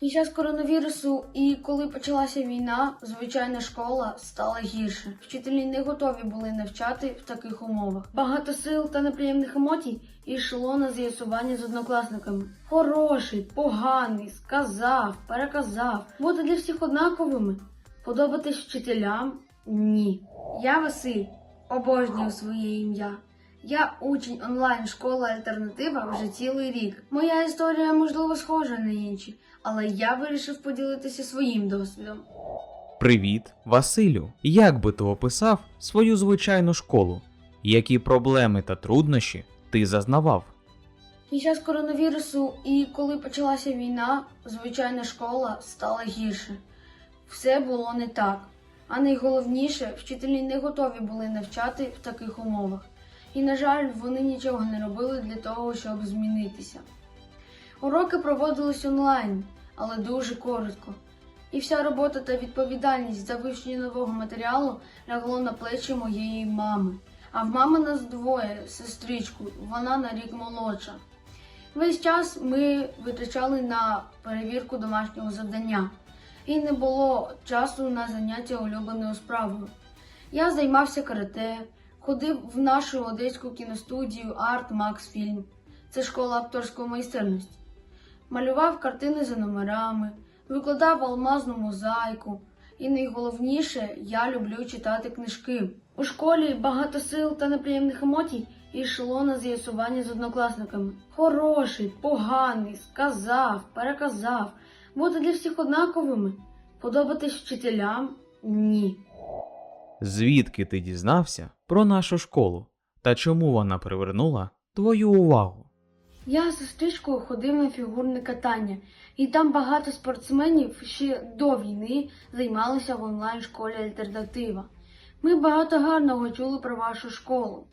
Під час коронавірусу і коли почалася війна, звичайна школа стала гірше. Вчителі не готові були навчати в таких умовах. Багато сил та неприємних емоцій йшло на з'ясування з однокласниками. Хороший, поганий, сказав, переказав. Бути для всіх однаковими. Подобатись вчителям? Ні. Я Василь, обожнюю своє ім'я. Я учень онлайн школи Альтернатива вже цілий рік. Моя історія можливо схожа на інші, але я вирішив поділитися своїм досвідом. Привіт, Василю. Як би ти описав свою звичайну школу? Які проблеми та труднощі ти зазнавав? Під час коронавірусу і коли почалася війна, звичайна школа стала гірше. Все було не так. А найголовніше, вчителі не готові були навчати в таких умовах. І, на жаль, вони нічого не робили для того, щоб змінитися. Уроки проводились онлайн, але дуже коротко. І вся робота та відповідальність за вивчення нового матеріалу лягло на плечі моєї мами. А в мами нас двоє, сестричку, вона на рік молодша. Весь час ми витрачали на перевірку домашнього завдання, і не було часу на заняття улюбленою справою. Я займався карате, ходив в нашу одеську кіностудію Арт Макс Фільм. Це школа акторської майстерності. Малював картини за номерами, викладав алмазну мозаїку. І найголовніше, я люблю читати книжки. У школі багато сил та неприємних емоцій йшло на з'ясування з однокласниками. Хороший, поганий, сказав, переказав. Бути для всіх однаковими. Подобатись вчителям? Ні. Звідки ти дізнався про нашу школу та чому вона привернула твою увагу? Я з сестричкою ходив на фігурне катання, і там багато спортсменів ще до війни займалися в онлайн-школі Альтернатива. Ми багато гарного чули про вашу школу.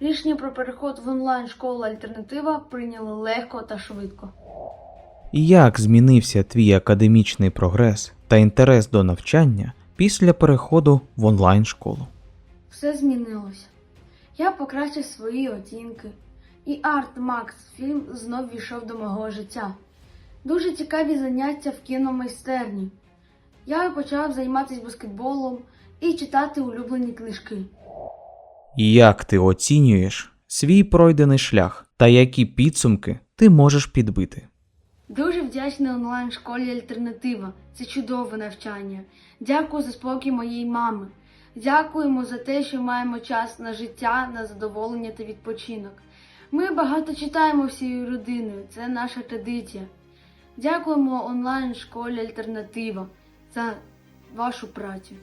Рішення про переход в онлайн-школу Альтернатива прийняли легко та швидко. Як змінився твій академічний прогрес та інтерес до навчання після переходу в онлайн школу? Все змінилося. Я покращив свої оцінки, і Арт Макс фільм знов війшов до мого життя. Дуже цікаві заняття в кіномайстерні. Я почав займатися баскетболом і читати улюблені книжки. Як ти оцінюєш свій пройдений шлях та які підсумки ти можеш підбити? Дуже вдячна онлайн-школі Альтернатива. Це чудове навчання. Дякую за спокій моєї мами. Дякуємо за те, що маємо час на життя, на задоволення та відпочинок. Ми багато читаємо всією родиною, це наша традиція. Дякуємо онлайн-школі Альтернатива за вашу працю.